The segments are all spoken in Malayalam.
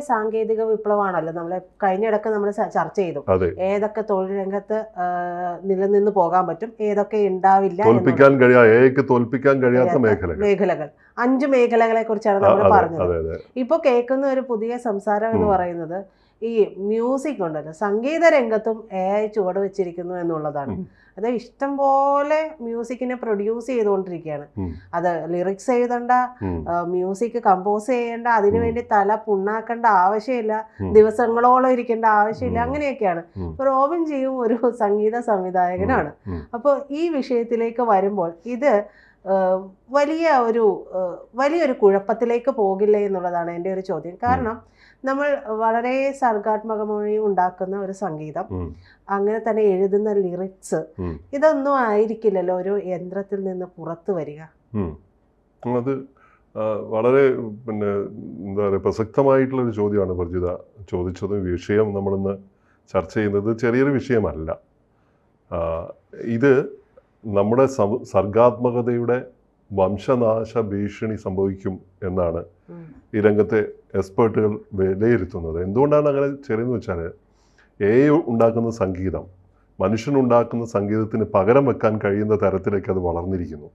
സാങ്കേതിക വിപ്ലവമാണല്ലോ. നമ്മൾ കഴിഞ്ഞിടക്ക് നമ്മൾ ചർച്ച ചെയ്തു. ഏതൊക്കെ തൊഴിൽ രംഗത്ത് നിലനിന്ന് പോകാൻ പറ്റും ഏതൊക്കെ ഉണ്ടാവില്ല തോൽപ്പിക്കാൻ തോൽപ്പിക്കാൻ കഴിയാത്ത മേഖലകൾ. മേഖലകൾ. അഞ്ച് മേഖലകളെ കുറിച്ചാണ് നമ്മൾ പറഞ്ഞത്. ഇപ്പൊ കേൾക്കുന്ന ഒരു പുതിയ സംസാരം എന്ന് പറയുന്നത് ഈ മ്യൂസിക് ഉണ്ടല്ലോ സംഗീത രംഗത്തും എ ഐ ചുവട് വെച്ചിരിക്കുന്നു എന്നുള്ളതാണ്. അത് ഇഷ്ടം പോലെ മ്യൂസിക്കിനെ പ്രൊഡ്യൂസ് ചെയ്തുകൊണ്ടിരിക്കുകയാണ്. അത് ലിറിക്സ് എഴുതണ്ട മ്യൂസിക് കമ്പോസ് ചെയ്യേണ്ട അതിനുവേണ്ടി വേണ്ടി തല പുണ്ണാക്കേണ്ട ആവശ്യമില്ല ദിവസങ്ങളോളം ഇരിക്കേണ്ട ആവശ്യമില്ല. അങ്ങനെയൊക്കെയാണ്. റോബിൻ ജിയും ഒരു സംഗീത സംവിധായകനാണ്. അപ്പോൾ ഈ വിഷയത്തിലേക്ക് വരുമ്പോൾ ഇത് വലിയ ഒരു വലിയൊരു കുഴപ്പത്തിലേക്ക് പോകില്ലേ എന്നുള്ളതാണ് എന്റെ ഒരു ചോദ്യം. കാരണം നമ്മൾ വളരെ സർഗാത്മകമായി ഉണ്ടാക്കുന്ന ഒരു സംഗീതം അങ്ങനെ തന്നെ എഴുതുന്ന ലിറിക്സ് ഇതൊന്നും ആയിരിക്കില്ലല്ലോ ഒരു യന്ത്രത്തിൽ നിന്ന് പുറത്തു വരിക. അത് വളരെ പിന്നെ എന്താ പറയുക പ്രസക്തമായിട്ടുള്ള ഒരു ചോദ്യമാണ് വർജിത ചോദിച്ചത്. വിഷയം നമ്മളിന്ന് ചർച്ച ചെയ്യുന്നത് ചെറിയൊരു വിഷയമല്ല. ഇത് നമ്മുടെ സം- സർഗാത്മകതയുടെ വംശനാശ ഭീഷണി സംഭവിക്കും എന്നാണ്. ഈ രംഗത്തെ എക്സ്പേർട്ടുകൾ വിലയിരുത്തുന്നത്. എന്തുകൊണ്ടാണ് അങ്ങനെ ചെറിയെന്ന് വെച്ചാൽ എ ഉണ്ടാക്കുന്ന സംഗീതം മനുഷ്യനുണ്ടാക്കുന്ന സംഗീതത്തിന് പകരം വെക്കാൻ കഴിയുന്ന തരത്തിലേക്ക് അത് വളർന്നിരിക്കുന്നു.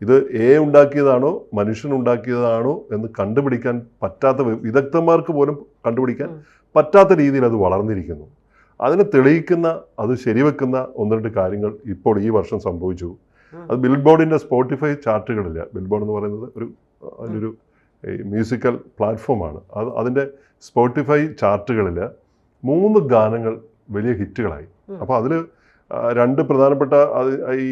ഇത് എ ഉണ്ടാക്കിയതാണോ മനുഷ്യനുണ്ടാക്കിയതാണോ എന്ന് കണ്ടുപിടിക്കാൻ പറ്റാത്ത വിദഗ്ധന്മാർക്ക് പോലും കണ്ടുപിടിക്കാൻ പറ്റാത്ത രീതിയിൽ അത് വളർന്നിരിക്കുന്നു. അതിനെ തെളിയിക്കുന്ന അത് ശരിവെക്കുന്ന ഒന്ന് രണ്ട് കാര്യങ്ങൾ ഇപ്പോൾ ഈ വർഷം സംഭവിച്ചു. അത് ബിൽ ബോർഡിന്റെ സ്പോട്ടിഫൈ ചാർട്ടുകളില്ല. ബിൽ ബോർഡ് എന്ന് പറയുന്നത് ഒരു അതിനൊരു മ്യൂസിക്കൽ പ്ലാറ്റ്ഫോമാണ് അത് അതിന്റെ സ്പോട്ടിഫൈ ചാർട്ടുകളിൽ മൂന്ന് ഗാനങ്ങൾ വലിയ ഹിറ്റുകളായി. അപ്പോൾ അതിൽ രണ്ട് പ്രധാനപ്പെട്ട അത് ഈ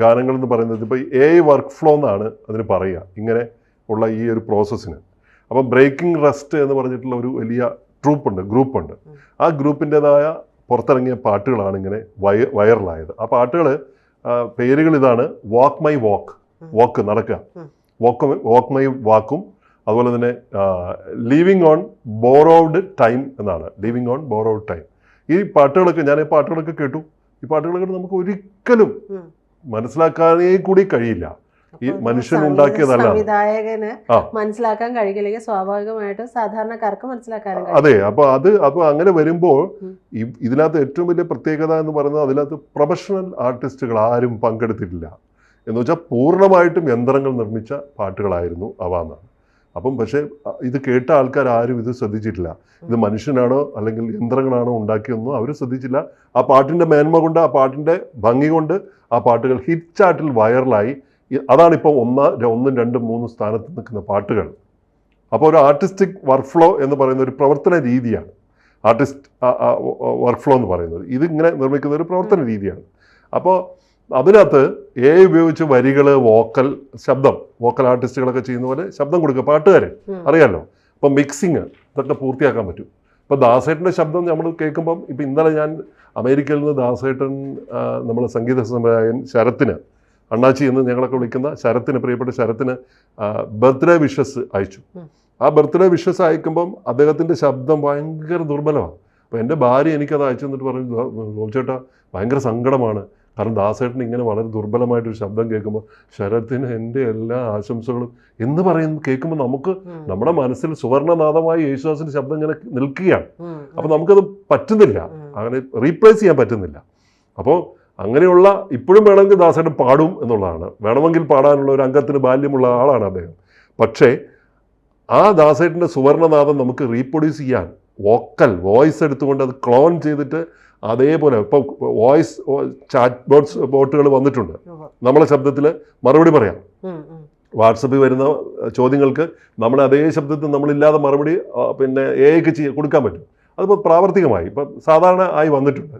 ഗാനങ്ങൾ എന്ന് പറയുന്നത് ഇപ്പോൾ എ വർക്ക് ഫ്ലോ എന്നാണ് അതിന് പറയുക. ഇങ്ങനെ ഉള്ള ഈ ഒരു പ്രോസസ്സിന് അപ്പം ബ്രേക്കിംഗ് റെസ്റ്റ് എന്ന് പറഞ്ഞിട്ടുള്ള ഒരു വലിയ ട്രൂപ്പുണ്ട് ഗ്രൂപ്പുണ്ട്. ആ ഗ്രൂപ്പിന്റെതായ പുറത്തിറങ്ങിയ പാട്ടുകളാണ് ഇങ്ങനെ വയ വൈറലായത്. ആ പാട്ടുകൾ പേരുകൾ ഇതാണ് വാക്ക് മൈ വാക്ക് വാക്ക് നടക്കുക വാക്ക് വാക്ക് മൈ വാക്കും അതുപോലെ തന്നെ ലീവിങ് ഓൺ ബോറോഡ് ടൈം എന്നാണ്. ലീവിങ് ഓൺ ബോറോഡ് ടൈം ഈ പാട്ടുകളൊക്കെ ഞാൻ ഈ പാട്ടുകളൊക്കെ കേട്ടു. ഈ പാട്ടുകളൊക്കെ നമുക്ക് ഒരിക്കലും മനസ്സിലാക്കാനേ കൂടി കഴിയില്ല. ഈ മനുഷ്യൻ ഉണ്ടാക്കിയതല്ല. സംവിധായകന്. മനസ്സിലാക്കാൻ കഴിയില്ലെങ്കിൽ സ്വാഭാവികമായിട്ടും സാധാരണക്കാർക്ക് മനസ്സിലാക്കാൻ അതെ അപ്പൊ അത് അപ്പൊ അങ്ങനെ വരുമ്പോൾ ഇതിനകത്ത് ഏറ്റവും വലിയ പ്രത്യേകത എന്ന് പറയുന്നത് അതിനകത്ത് പ്രൊഫഷണൽ ആർട്ടിസ്റ്റുകൾ ആരും പങ്കെടുത്തിട്ടില്ല. എന്ന് വെച്ചാൽ പൂർണമായിട്ടും യന്ത്രങ്ങൾ നിർമ്മിച്ച പാട്ടുകളായിരുന്നു അവ എന്നാണ്. അപ്പം പക്ഷേ ഇത് കേട്ട ആൾക്കാർ ആരും ഇത് ശ്രദ്ധിച്ചിട്ടില്ല. ഇത് മനുഷ്യനാണോ അല്ലെങ്കിൽ യന്ത്രങ്ങളാണോ ഉണ്ടാക്കിയെന്നോ അവർ ശ്രദ്ധിച്ചില്ല. ആ പാട്ടിന്റെ മേന്മ കൊണ്ട് ആ പാട്ടിന്റെ ഭംഗി കൊണ്ട് ആ പാട്ടുകൾ ഹിറ്റ് ചാർട്ടിൽ വൈറലായി. അതാണിപ്പോൾ ഒന്ന് ഒന്നും രണ്ടും മൂന്നും സ്ഥാനത്ത് നിൽക്കുന്ന പാട്ടുകൾ. അപ്പോൾ ഒരു ആർട്ടിസ്റ്റിക് വർക്ക് ഫ്ലോ എന്ന് പറയുന്ന ഒരു പ്രവർത്തന രീതിയാണ്. ആർട്ടിസ്റ്റ് വർക്ക് ഫ്ലോ എന്ന് പറയുന്നത്. ഇതിങ്ങനെ നിർമ്മിക്കുന്ന ഒരു പ്രവർത്തന രീതിയാണ്. അപ്പോൾ അതിനകത്ത് എ ഉപയോഗിച്ച് വരികൾ വോക്കൽ ശബ്ദം വോക്കൽ ആർട്ടിസ്റ്റുകളൊക്കെ ചെയ്യുന്ന പോലെ ശബ്ദം കൊടുക്കുക. പാട്ടുകാരെ. അറിയാമല്ലോ അപ്പം മിക്സിങ് ഇതൊക്കെ പൂർത്തിയാക്കാൻ പറ്റും. ഇപ്പോൾ ദാസേട്ടന്റെ ശബ്ദം നമ്മൾ കേൾക്കുമ്പം ഇപ്പം ഇന്നലെ ഞാൻ അമേരിക്കയിൽ നിന്ന് ദാസേട്ടൻ നമ്മളെ സംഗീത സംവിധായകൻ ശരത്തിന് അണ്ണാച്ചി എന്ന് ഞങ്ങളൊക്കെ വിളിക്കുന്ന ശരത്തിന് പ്രിയപ്പെട്ട ശരത്തിന് ബർത്ത്ഡേ വിഷസ് അയച്ചു. ആ ബർത്ത്ഡേ വിഷസ് അയക്കുമ്പം അദ്ദേഹത്തിന്റെ ശബ്ദം ഭയങ്കര ദുർബലമാണ്. അപ്പോൾ എന്റെ ഭാര്യ എനിക്കത് അയച്ചു എന്നിട്ട് പറഞ്ഞു ചേട്ടാ ഗോപിച്ചേട്ടാ ഭയങ്കര സങ്കടമാണ്. കാരണം ദാസേട്ടൻ ഇങ്ങനെ വളരെ ദുർബലമായിട്ടൊരു ശബ്ദം കേൾക്കുമ്പോൾ ശരത്തിന് എന്റെ എല്ലാ ആശംസകളും എന്ന് പറയുന്നത് കേൾക്കുമ്പോൾ നമുക്ക് നമ്മുടെ മനസ്സിൽ സുവർണനാഥമായി യേശുദാസിന്റെ ശബ്ദം ഇങ്ങനെ നിൽക്കുകയാണ്. അപ്പോൾ നമുക്കത് പറ്റുന്നില്ല. അങ്ങനെ റീപ്ലേസ് ചെയ്യാൻ പറ്റുന്നില്ല. അപ്പോൾ അങ്ങനെയുള്ള ഇപ്പോഴും വേണമെങ്കിൽ ദാസേട്ടൻ പാടും എന്നുള്ളതാണ്. വേണമെങ്കിൽ പാടാനുള്ള ഒരു അംഗത്തിന് ബാല്യമുള്ള ആളാണ് അദ്ദേഹം. പക്ഷേ ആ ദാസേട്ടന്റെ സുവർണനാഥം നമുക്ക് റീപ്രൊഡ്യൂസ് ചെയ്യാൻ വോക്കൽ വോയിസ് എടുത്തുകൊണ്ട് അത് ക്ലോൺ ചെയ്തിട്ട് അതേപോലെ ഇപ്പോൾ വോയിസ് ചാറ്റ് ബോട്ട്സ് ബോട്ടുകൾ വന്നിട്ടുണ്ട്. നമ്മളെ ശബ്ദത്തിൽ മറുപടി പറയാം. വാട്സപ്പിൽ വരുന്ന ചോദ്യങ്ങൾക്ക് നമ്മൾ അതേ ശബ്ദത്തിൽ നമ്മളില്ലാതെ മറുപടി പിന്നെ എ ഐക്ക് ചെയ്യ കൊടുക്കാൻ പറ്റും. അതിപ്പോൾ പ്രാവർത്തികമായി ഇപ്പം സാധാരണ ആയി വന്നിട്ടുണ്ട്.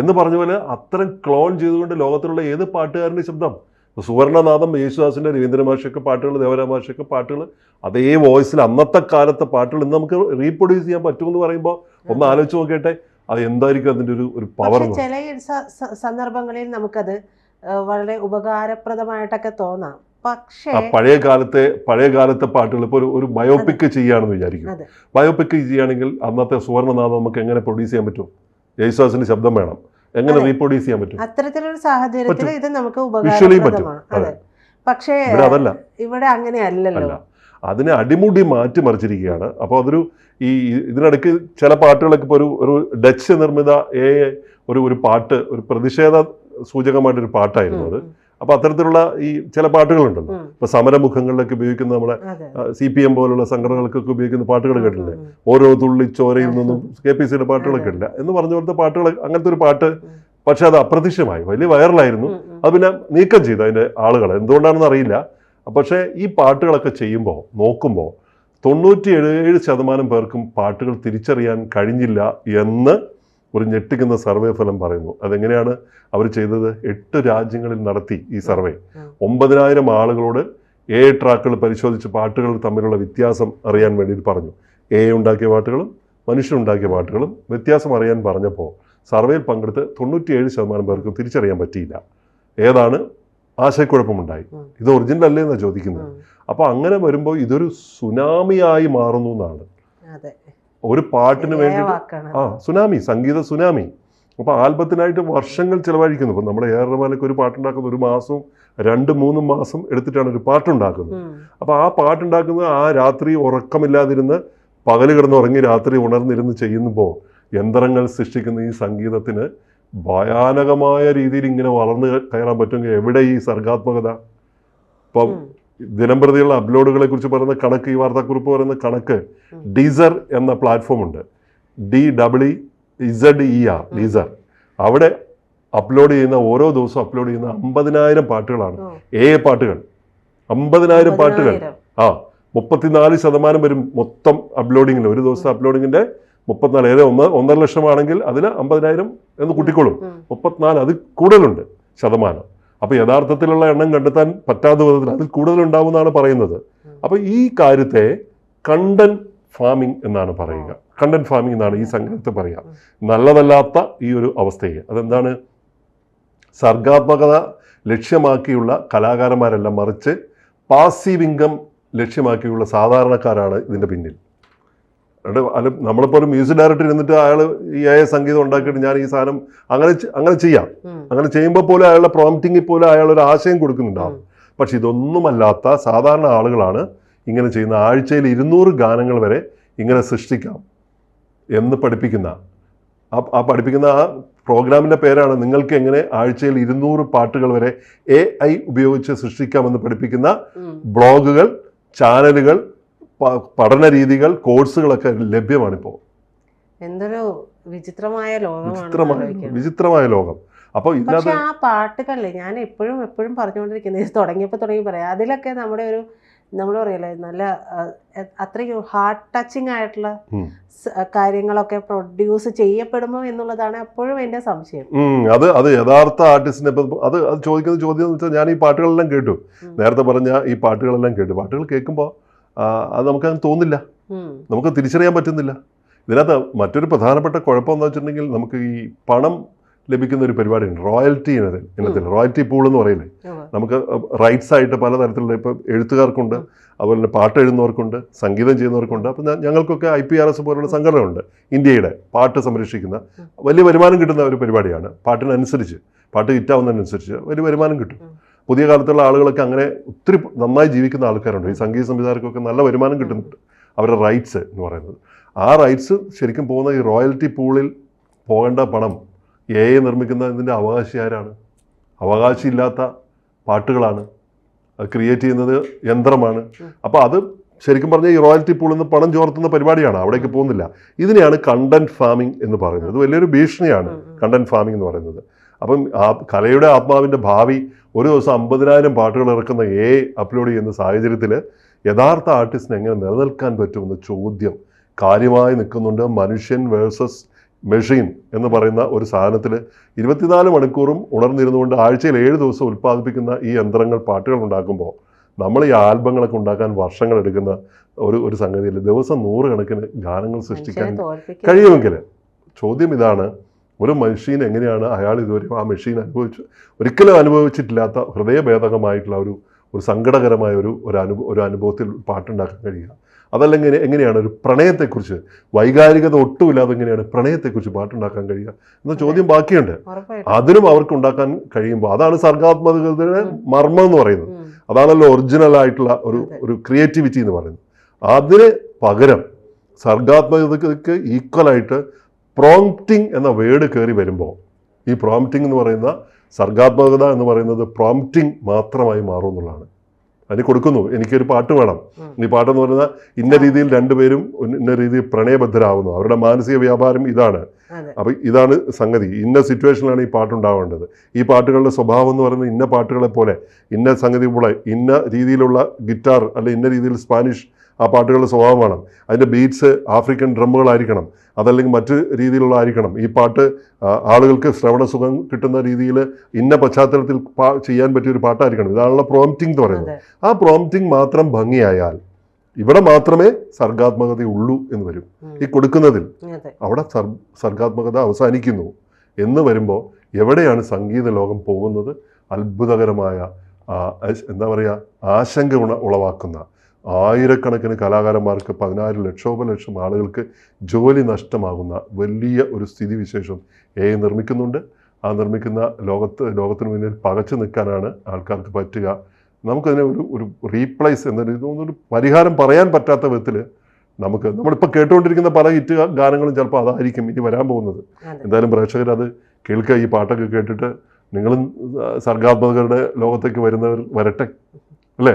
എന്ന് പറഞ്ഞ പോലെ അത്തരം ക്ലോൺ ചെയ്തുകൊണ്ട് ലോകത്തിലുള്ള ഏത് പാട്ടുകാരന്റെ ശബ്ദം? സുവർണനാഥം യേശുദാസിന്റെ രവീന്ദ്രമാഷൊക്കെ പാട്ടുകൾ ദേവരാമാഷൊക്കെ പാട്ടുകൾ അതേ വോയിസിൽ അന്നത്തെ കാലത്തെ പാട്ടുകൾ ഇന്ന് നമുക്ക് റീപ്രൊഡ്യൂസ് ചെയ്യാൻ പറ്റുമെന്ന് പറയുമ്പോൾ ഒന്ന് ആലോചിച്ച് നോക്കട്ടെ അത് എന്തായിരിക്കും അതിന്റെ ഒരു ഒരു പവർ ചില സന്ദർഭങ്ങളിൽ നമുക്കത് വളരെ ഉപകാരപ്രദമായിട്ടൊക്കെ തോന്നാം. പക്ഷേ പഴയ കാലത്തെ പഴയ കാലത്തെ പാട്ടുകൾ ഇപ്പോൾ ഒരു ഒരു ബയോപിക് ചെയ്യുകയാണെന്ന് വിചാരിക്കും. ബയോപിക്ക് ബയോപിക് ചെയ്യുകയാണെങ്കിൽ അന്നത്തെ സുവർണനാഥം നമുക്ക് എങ്ങനെ പ്രൊഡ്യൂസ് ചെയ്യാൻ പറ്റും? യേശുദാസിന്റെ ശബ്ദം വേണം. എങ്ങനെ റീപ്രൊഡ്യൂസ് ചെയ്യാൻ പറ്റും? അത്തരത്തിലൊരു സാഹചര്യത്തിൽ. ഇത് നമുക്ക് വിഷ്വലി പറ്റും. ഉപകാരപ്രദമാണ് പക്ഷേ ഇവിടെ അങ്ങനെ അല്ലല്ലോ. അതിനെ അടിമുടി മാറ്റി മറിച്ചിരിക്കുകയാണ്. അപ്പോൾ അതൊരു ഈ ഇതിനിടയ്ക്ക് ചില പാട്ടുകളൊക്കെ ഇപ്പോൾ ഒരു ഒരു ഡച്ച് നിർമ്മിത എ ഒരു ഒരു പാട്ട് ഒരു പ്രതിഷേധ സൂചകമായിട്ടൊരു പാട്ടായിരുന്നു അത്. അപ്പോൾ അത്തരത്തിലുള്ള ഈ ചില പാട്ടുകളുണ്ടല്ലോ. ഇപ്പൊ ഇപ്പോൾ സമരമുഖങ്ങളിലൊക്കെ ഉപയോഗിക്കുന്ന നമ്മുടെ അതെ. സി പി എം പോലുള്ള സംഘടനകൾക്കൊക്കെ ഉപയോഗിക്കുന്ന പാട്ടുകൾ കേട്ടില്ലേ. ഓരോ തുള്ളി ചോരയിൽ നിന്നും കെ പി സിയുടെ പാട്ടുകളൊക്കെ ഇല്ല എന്ന് പറഞ്ഞ പോലത്തെ പാട്ടുകൾ അങ്ങനത്തെ ഒരു പാട്ട് പക്ഷെ അത് അപ്രത്യക്ഷമായി. വലിയ വൈറലായിരുന്നു. അത് പിന്നെ നീക്കം ചെയ്തു അതിന്റെ ആളുകൾ എന്തുകൊണ്ടാണെന്ന് അറിയില്ല. പക്ഷേ ഈ പാട്ടുകളൊക്കെ ചെയ്യുമ്പോൾ നോക്കുമ്പോൾ തൊണ്ണൂറ്റി ഏഴ് ശതമാനം പേർക്കും പാട്ടുകൾ തിരിച്ചറിയാൻ കഴിഞ്ഞില്ല എന്ന് ഒരു ഞെട്ടിക്കുന്ന സർവേ ഫലം പറയുന്നു. അതെങ്ങനെയാണ് അവർ ചെയ്തത്? എട്ട് രാജ്യങ്ങളിൽ നടത്തി ഈ സർവേ. ഒമ്പതിനായിരം ആളുകളോട് എ ട്രാക്കുകൾ പരിശോധിച്ച് പാട്ടുകൾ തമ്മിലുള്ള വ്യത്യാസം അറിയാൻ വേണ്ടി പറഞ്ഞു. എ ഉണ്ടാക്കിയ പാട്ടുകളും മനുഷ്യരുണ്ടാക്കിയ പാട്ടുകളും വ്യത്യാസം അറിയാൻ പറഞ്ഞപ്പോൾ സർവേയിൽ പങ്കെടുത്ത് തൊണ്ണൂറ്റിയേഴ് ശതമാനം പേർക്കും തിരിച്ചറിയാൻ പറ്റിയില്ല. ഏതാണ്? ആശയക്കുഴപ്പമുണ്ടായി. ഇത് ഒറിജിനൽ അല്ലേ എന്നാണ് ചോദിക്കുന്നത്. അപ്പോൾ അങ്ങനെ വരുമ്പോൾ ഇതൊരു സുനാമിയായി മാറുന്നു എന്നാണ്. ഒരു പാട്ടിന് വേണ്ടി ആ സുനാമി സംഗീത സുനാമി. അപ്പോൾ ആൽബത്തിനായിട്ട് വർഷങ്ങൾ ചിലവഴിക്കുന്നു. ഇപ്പം നമ്മുടെ എ റഹ്മാനൊക്കെ ഒരു പാട്ടുണ്ടാക്കുന്ന ഒരു മാസവും രണ്ട് മൂന്ന് മാസം എടുത്തിട്ടാണ് ഒരു പാട്ടുണ്ടാക്കുന്നത്. അപ്പൊ അപ്പോൾ ആ പാട്ടുണ്ടാക്കുന്നത് ആ രാത്രി ഉറക്കമില്ലാതിരുന്ന് പകൽ കിടന്നുറങ്ങി രാത്രി ഉണർന്നിരുന്ന് ചെയ്യുമ്പോൾ യന്ത്രങ്ങൾ സൃഷ്ടിക്കുന്ന ഈ സംഗീതത്തിന് ഭയാനകമായ രീതിയിൽ ഇങ്ങനെ വളർന്ന് കയറാൻ പറ്റുമെങ്കിൽ എവിടെ ഈ സർഗാത്മകത? ഇപ്പം ഉം. ദിനംപ്രതിയുള്ള അപ്ലോഡുകളെ കുറിച്ച് പറയുന്ന കണക്ക് ഈ വാർത്താക്കുറിപ്പ് പറയുന്ന കണക്ക് ഡീസർ എന്ന പ്ലാറ്റ്ഫോം ഉണ്ട് D W Z E R Deezer അവിടെ അപ്ലോഡ് ചെയ്യുന്ന ഓരോ ദിവസവും അപ്ലോഡ് ചെയ്യുന്ന അമ്പതിനായിരം പാട്ടുകളാണ്. എ പാട്ടുകൾ. അമ്പതിനായിരം പാട്ടുകൾ. ആ മുപ്പത്തിനാല് ശതമാനം വരും മൊത്തം അപ്ലോഡിങ്ങിൽ ഒരു ദിവസത്തെ അപ്ലോഡിങ്ങിന്റെ മുപ്പത്തിനാല് ഏത് ഒന്ന് ഒന്നര ലക്ഷമാണെങ്കിൽ അതിൽ അമ്പതിനായിരം എന്ന് കൂട്ടിക്കോളും. മുപ്പത്തിനാല് അത് കൂടുതലുണ്ട് ശതമാനം. അപ്പോൾ യഥാർത്ഥത്തിലുള്ള എണ്ണം കണ്ടെത്താൻ പറ്റാത്ത വിധത്തിൽ അതിൽ കൂടുതലുണ്ടാവുമെന്നാണ് പറയുന്നത്. അപ്പോൾ ഈ കാര്യത്തെ കണ്ടൻ ഫാമിംഗ് എന്നാണ് പറയുക. കണ്ടൻ ഫാമിംഗ് എന്നാണ് ഈ സംഘത്തെ പറയുക. നല്ലതല്ലാത്ത ഈ ഒരു അവസ്ഥയെ അതെന്താണ്? സർഗാത്മകത ലക്ഷ്യമാക്കിയുള്ള കലാകാരന്മാരെല്ലാം മറിച്ച് പാസീവ് ഇൻകം ലക്ഷ്യമാക്കിയുള്ള സാധാരണക്കാരാണ് ഇതിന്റെ പിന്നിൽ. അല്ല നമ്മളെപ്പോലും ഒരു മ്യൂസിക് ഡയറക്ടർ ഇരുന്നിട്ട് അയാൾ ഈ ആയ സംഗീതം ഉണ്ടാക്കിയിട്ട് ഞാൻ ഈ സാധനം അങ്ങനെ അങ്ങനെ ചെയ്യാം. അങ്ങനെ ചെയ്യുമ്പോൾ പോലും അയാളുടെ പ്രോംപ്റ്റിങ്ങിൽ പോലും അയാൾ ഒരു ആശയം കൊടുക്കുന്നുണ്ടാവും പക്ഷെ ഇതൊന്നുമല്ലാത്ത സാധാരണ ആളുകളാണ് ഇങ്ങനെ ചെയ്യുന്ന ആഴ്ചയിൽ ഇരുന്നൂറ് ഗാനങ്ങൾ വരെ ഇങ്ങനെ സൃഷ്ടിക്കാം എന്ന് പഠിപ്പിക്കുന്ന. ആ ആ പഠിപ്പിക്കുന്ന ആ പ്രോഗ്രാമിന്റെ പേരാണ് നിങ്ങൾക്ക് എങ്ങനെ ആഴ്ചയിൽ ഇരുന്നൂറ് പാട്ടുകൾ വരെ എ ഐ ഉപയോഗിച്ച് സൃഷ്ടിക്കാമെന്ന് പഠിപ്പിക്കുന്ന ബ്ലോഗുകൾ ചാനലുകൾ പഠന രീതികൾ കോഴ്സുകളൊക്കെ ലഭ്യമാണിപ്പോൾ എന്തൊരു വിചിത്രമായ ലോകമാണ് വിചിത്രമായ ലോകം. അപ്പോൾ പക്ഷെ ആ പാട്ടുകളിൽ ഞാൻ എപ്പോഴും എപ്പോഴും പറഞ്ഞുകൊണ്ടിരിക്കുന്നത് ഇത് തുടങ്ങിയപ്പോൾ തുടങ്ങി പറയാം. അതിലൊക്കെ നമ്മുടെ ഒരു നമ്മൾ പറയല്ലേ നല്ല അത്രയും ഹാർട്ട് ടച്ചിങ് ആയിട്ടുള്ള കാര്യങ്ങളൊക്കെ പ്രൊഡ്യൂസ് ചെയ്യപ്പെടുമോ എന്നുള്ളതാണ് എപ്പോഴും എന്റെ സംശയം. അത് അത് യഥാർത്ഥ ആർട്ടിസ്റ്റിനെ അത് അത് ചോദിക്കുന്ന ചോദ്യം എന്ന് വെച്ചാൽ ഞാൻ ഈ പാട്ടുകളെല്ലാം കേട്ടു. നേരത്തെ പറഞ്ഞ ഈ പാട്ടുകളെല്ലാം കേട്ടു. പാട്ടുകൾ കേൾക്കുമ്പോൾ അത് നമുക്കങ്ങനെ തോന്നില്ല. നമുക്ക് തിരിച്ചറിയാൻ പറ്റുന്നില്ല. ഇതിനകത്ത് മറ്റൊരു പ്രധാനപ്പെട്ട കുഴപ്പം എന്ന് വെച്ചിട്ടുണ്ടെങ്കിൽ നമുക്ക് ഈ പണം ലഭിക്കുന്ന ഒരു പരിപാടിയുണ്ട് റോയൽറ്റി ഇനത്തിൽ. ഇനത്തിൽ റോയൽറ്റി പൂൾ എന്ന് പറയില്ലേ? നമുക്ക് റൈറ്റ്സ് ആയിട്ട് പലതരത്തിലുള്ള ഇപ്പം എഴുത്തുകാർക്കുണ്ട്. അതുപോലെ തന്നെ പാട്ട് എഴുതുന്നവർക്കുണ്ട്. സംഗീതം ചെയ്യുന്നവർക്കുണ്ട്. അപ്പം ഞങ്ങൾക്കൊക്കെ ഐ പി ആർ എസ് പോലുള്ള സംഘടനയുണ്ട് ഇന്ത്യയുടെ പാട്ട് സംരക്ഷിക്കുന്ന വലിയ വരുമാനം കിട്ടുന്ന ഒരു പരിപാടിയാണ്. പാട്ടിനനുസരിച്ച്. പാട്ട് ഹിറ്റാവുന്നതിനനുസരിച്ച് വലിയ വരുമാനം കിട്ടും. പുതിയ കാലത്തുള്ള ആളുകളൊക്കെ അങ്ങനെ ഒത്തിരി നന്നായി ജീവിക്കുന്ന ആൾക്കാരുണ്ട്. ഈ സംഗീത സംവിധായകർക്കൊക്കെ നല്ല വരുമാനം കിട്ടുന്നുണ്ട്. അവരുടെ റൈറ്റ്സ് എന്ന് പറയുന്നത്. ആ റൈറ്റ്സ് ശരിക്കും പോകുന്ന ഈ റോയൽറ്റി പൂളിൽ പോകേണ്ട പണം എ ഐ നിർമ്മിക്കുന്നതിന്റെ അവകാശി ആരാണ്? അവകാശമില്ലാത്ത പാട്ടുകളാണ്. അത് ക്രിയേറ്റ് ചെയ്യുന്നത് യന്ത്രമാണ്. അപ്പോൾ അത് ശരിക്കും പറഞ്ഞാൽ ഈ റോയൽറ്റി പൂളിൽ നിന്ന് പണം ചോർത്തുന്ന പരിപാടിയാണ്. അവിടേക്ക് പോകുന്നില്ല. ഇതിനെയാണ് കണ്ടന്റ് ഫാമിംഗ് എന്ന് പറയുന്നത്. വലിയൊരു ഭീഷണിയാണ്. കണ്ടന്റ് ഫാമിംഗ് എന്ന് പറയുന്നത്. അപ്പം ആ കലയുടെ ആത്മാവിന്റെ ഭാവി ഒരു ദിവസം അമ്പതിനായിരം പാട്ടുകൾ ഇറക്കുന്ന എ അപ്ലോഡ് ചെയ്യുന്ന സാഹചര്യത്തിൽ യഥാർത്ഥ ആർട്ടിസ്റ്റിന് എങ്ങനെ നിലനിൽക്കാൻ പറ്റുമെന്ന ചോദ്യം കാര്യമായി നിൽക്കുന്നുണ്ട്. മനുഷ്യൻ വേഴ്സസ് മെഷീൻ എന്ന് പറയുന്ന ഒരു സാധനത്തിൽ ഇരുപത്തിനാല് മണിക്കൂറും ഉണർന്നിരുന്നുകൊണ്ട് ആഴ്ചയിൽ ഏഴ് ദിവസം ഉൽപ്പാദിപ്പിക്കുന്ന ഈ യന്ത്രങ്ങൾ പാട്ടുകൾ ഉണ്ടാക്കുമ്പോൾ നമ്മൾ ഈ ആൽബങ്ങളൊക്കെ ഉണ്ടാക്കാൻ വർഷങ്ങൾ എടുക്കുന്ന ഒരു ഒരു സംഗതിയിൽ ദിവസം നൂറുകണക്കിന് ഗാനങ്ങൾ സൃഷ്ടിക്കാൻ കഴിയുമെങ്കിൽ ചോദ്യം ഇതാണ്. ഒരു മനുഷ്യൻ എങ്ങനെയാണ് അയാൾ ഇതുവരെ ആ മെഷീൻ അനുഭവിച്ചു? ഒരിക്കലും അനുഭവിച്ചിട്ടില്ലാത്ത ഹൃദയഭേദകമായിട്ടുള്ള ഒരു ഒരു സങ്കടകരമായ ഒരു ഒരു അനുഭവ ഒരു അനുഭവത്തിൽ പാട്ടുണ്ടാക്കാൻ കഴിയുക. അതല്ലെങ്കിൽ എങ്ങനെയാണ് ഒരു പ്രണയത്തെക്കുറിച്ച് വൈകാരികത ഒട്ടുമില്ലാതെ എങ്ങനെയാണ് പ്രണയത്തെക്കുറിച്ച് പാട്ടുണ്ടാക്കാൻ കഴിയുക എന്ന ചോദ്യം ബാക്കിയുണ്ട്. അതിനും അവർക്ക് ഉണ്ടാക്കാൻ കഴിയുമ്പോൾ അതാണ് സർഗാത്മകതയുടെ മർമ്മം എന്ന് പറയുന്നത്. അതാണല്ലോ ഒറിജിനൽ ആയിട്ടുള്ള ഒരു. ഒരു ക്രിയേറ്റിവിറ്റി എന്ന് പറയുന്നത്. അതിന് പകരം സർഗാത്മകതയ്ക്ക് ഈക്വലായിട്ട് പ്രോംപ്റ്റിംഗ് എന്ന വേർഡ് കയറി വരുമ്പോൾ ഈ പ്രോംപ്റ്റിംഗ് എന്ന് പറയുന്ന സർഗാത്മകത എന്ന് പറയുന്നത് പ്രോംപ്റ്റിംഗ് മാത്രമായി മാറും എന്നുള്ളതാണ്. അതിന് കൊടുക്കുന്നു. എനിക്കൊരു പാട്ട് വേണം. ഈ പാട്ടെന്ന് പറയുന്ന ഇന്ന രീതിയിൽ രണ്ടുപേരും ഇന്ന രീതിയിൽ പ്രണയബദ്ധരാകുന്നു അവരുടെ മാനസിക വ്യാപാരം ഇതാണ്. അപ്പൊ ഇതാണ് സംഗതി. ഇന്ന സിറ്റുവേഷനിലാണ് ഈ പാട്ടുണ്ടാവേണ്ടത്. ഈ പാട്ടുകളുടെ സ്വഭാവം എന്ന് പറയുന്നത് ഇന്ന പാട്ടുകളെ പോലെ ഇന്ന സംഗതി പോലെ ഇന്ന രീതിയിലുള്ള ഗിറ്റാർ അല്ലെ ഇന്ന രീതിയിൽ സ്പാനിഷ് ആ പാട്ടുകളുടെ സ്വഭാവം വേണം. അതിന്റെ ബീറ്റ്സ് ആഫ്രിക്കൻ ഡ്രമ്മുകളായിരിക്കണം. അതല്ലെങ്കിൽ മറ്റ് രീതിയിലുള്ള ആയിരിക്കണം ഈ പാട്ട് ആളുകൾക്ക് ശ്രവണ സുഖം കിട്ടുന്ന രീതിയിൽ ഇന്ന പശ്ചാത്തലത്തിൽ പാ- ചെയ്യാൻ പറ്റിയ ഒരു പാട്ടായിരിക്കണം. ഇതാണല്ലോ പ്രോംപ്റ്റിംഗ് എന്ന് പറയുന്നത്. ആ പ്രോംപ്റ്റിംഗ് മാത്രം ഭംഗിയായാൽ ഇവിടെ മാത്രമേ സർഗാത്മകതയുള്ളൂ എന്ന് വരും. ഈ കൊടുക്കുന്നതിൽ അവിടെ സർ സർഗാത്മകത അവസാനിക്കുന്നു എന്ന് വരുമ്പോൾ എവിടെയാണ് സംഗീത ലോകം പോകുന്നത്? അത്ഭുതകരമായ എന്താ പറയുക ആശങ്ക ഉളവാക്കുന്ന ആയിരക്കണക്കിന് കലാകാരന്മാർക്ക് പതിനായിരം ലക്ഷോപലക്ഷം ആളുകൾക്ക് ജോലി നഷ്ടമാകുന്ന വലിയ ഒരു സ്ഥിതിവിശേഷം എ നിർമ്മിക്കുന്നുണ്ട്. ആ നിർമ്മിക്കുന്ന ലോകത്ത് ലോകത്തിന് മുന്നിൽ പകച്ചു നിൽക്കാനാണ് ആൾക്കാർക്ക് പറ്റുക. നമുക്കതിനെ ഒരു ഒരു റീപ്ലേസ് എന്നൊരു പരിഹാരം പറയാൻ പറ്റാത്ത വിധത്തിൽ നമുക്ക് നമ്മളിപ്പോൾ കേട്ടുകൊണ്ടിരിക്കുന്ന പല ഹിറ്റ് ഗാനങ്ങളും ചിലപ്പോൾ അതായിരിക്കും ഇനി വരാൻ പോകുന്നത്. എന്തായാലും പ്രേക്ഷകർ അത് കേൾക്കുക ഈ പാട്ടൊക്കെ കേട്ടിട്ട് നിങ്ങളും സർഗാത്മകരുടെ ലോകത്തേക്ക് വരുന്നവർ വരട്ടെ അല്ലേ?